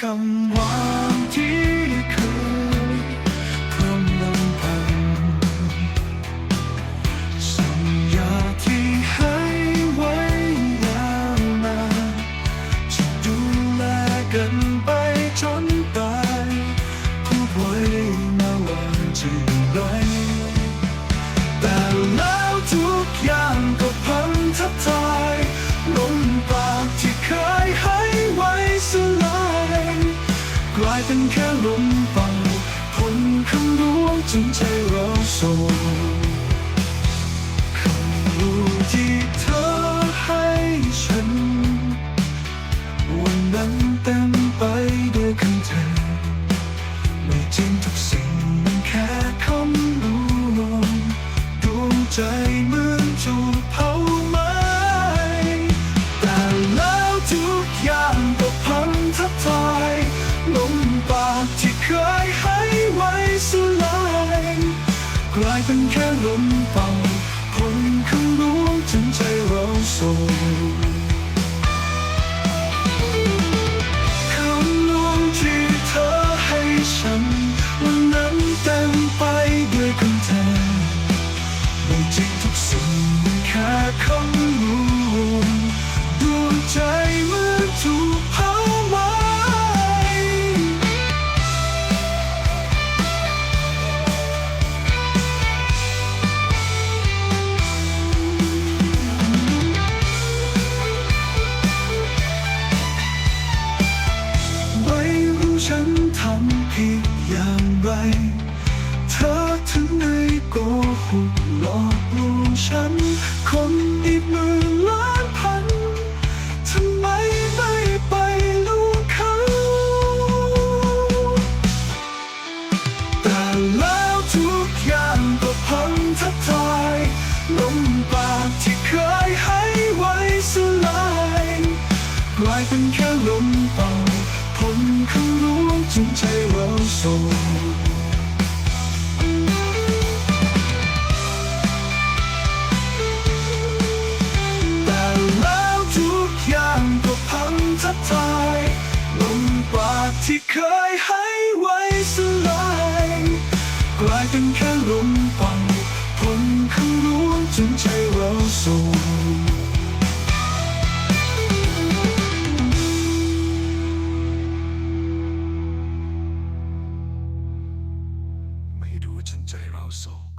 คำหวานที่เคยพรำลำพันสัญญาที่ให้ไว้ยาวนานจะดูแลกันไปจนตายพูดไว้มาว่าจะอยู่ไห เป็นแค่ลมเป่าผลคำร้วงจนใจเราโศกคำรู้ที่เธอให้ฉัน วันนั้นเต็มไปด้วยคำเธอไม่จริงทุกสิ่งแค่คำลวงดวงใจเมื่อ เป็นแค่ลมเป่า ฉันทำผิดอย่างไร เธอถึงได้โกหกหลอกลวงฉัน คนอีกหมื่นล้านพันทำไมไม่ไปลูกเขา แต่แล้วทุกอย่างก็พังทับทายลมปากที่เคยให้ไว้สลายกลายเป็นแค่ลมปาผลคำ ถึงใจเราส่งทายลมปราดที่เคยให้ไว้สลายกลายเป็นแค่ลมปังนผลข้างล้วนจนใจเราสู 이루어진 자이라우소